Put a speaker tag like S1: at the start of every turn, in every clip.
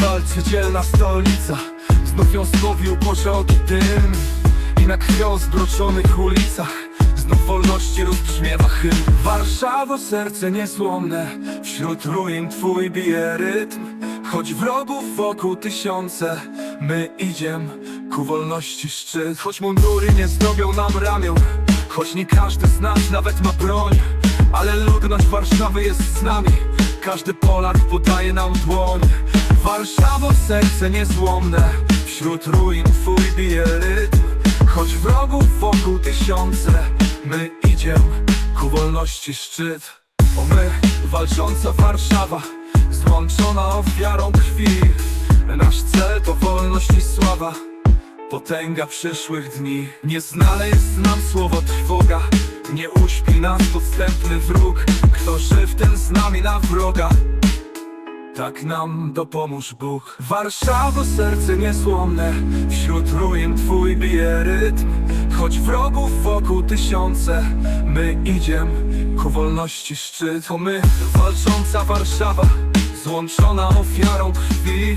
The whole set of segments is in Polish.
S1: walce dzielna stolica. Znów ją spowił pożogi dym. I na krwią zbroczonych ulicach. Znów wolności rozbrzmiewa hymn. Warszawo, serce niezłomne Wśród ruin twój bije rytm Choć wrogów wokół tysiące My idziem ku wolności szczyt. Choć mundury nie zdobią nam ramion. Choć nie każdy z nas nawet ma broń. Ale ludność Warszawy jest z nami Każdy Polak podaje nam dłoń. Warszawo, serce niezłomne. Wśród ruin twój bije rytm Choć wrogów wokół tysiące My idziem ku wolności szczyt. O my, walcząca Warszawa Złączona ofiarą krwi. Nasz cel to wolność i sława. Potęga przyszłych dni. Nie znane jest nam słowo trwoga Nie uśpi nas podstępny wróg. Kto żyw, ten z nami na wroga. Tak nam dopomóż Bóg. Warszawo, serce niesłomne. Wśród ruin twój bije rytm. Choć wrogów wokół tysiące My idziem ku wolności szczyt To my, walcząca Warszawa Złączona ofiarą krwi.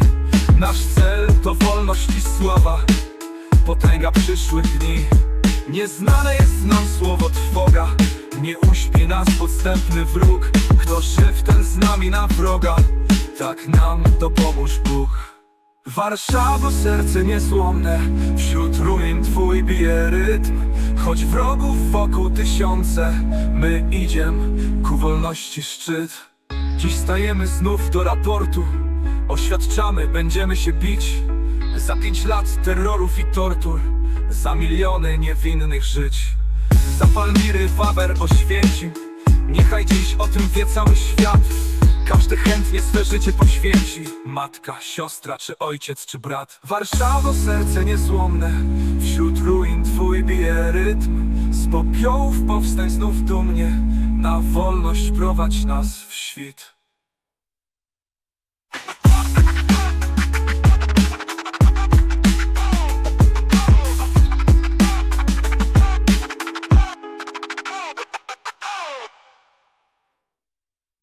S1: Nasz cel to wolność i sława. Potęga przyszłych dni Nieznane jest nam słowo trwoga. Nie uśpi nas podstępny wróg. Kto żyw, ten z nami na wroga. Tak nam dopomóż Bóg. Warszawo, serce niezłomne Wśród ruin twój bije rytm. Choć wrogów wokół tysiące My idziem ku wolności szczyt. Dziś stajemy znów do raportu. Oświadczamy, będziemy się bić Za pięć lat terrorów i tortur Za miliony niewinnych żyć. Za Palmiry, Waber, Oświęcim Niechaj dziś o tym wie cały świat. Każdy chętnie swe życie poświęci Matka, siostra, czy ojciec, czy brat. Warszawo, serce niezłomne Wśród ruin twój bije rytm. Z popiołów powstań znów dumnie Na wolność prowadź nas w świt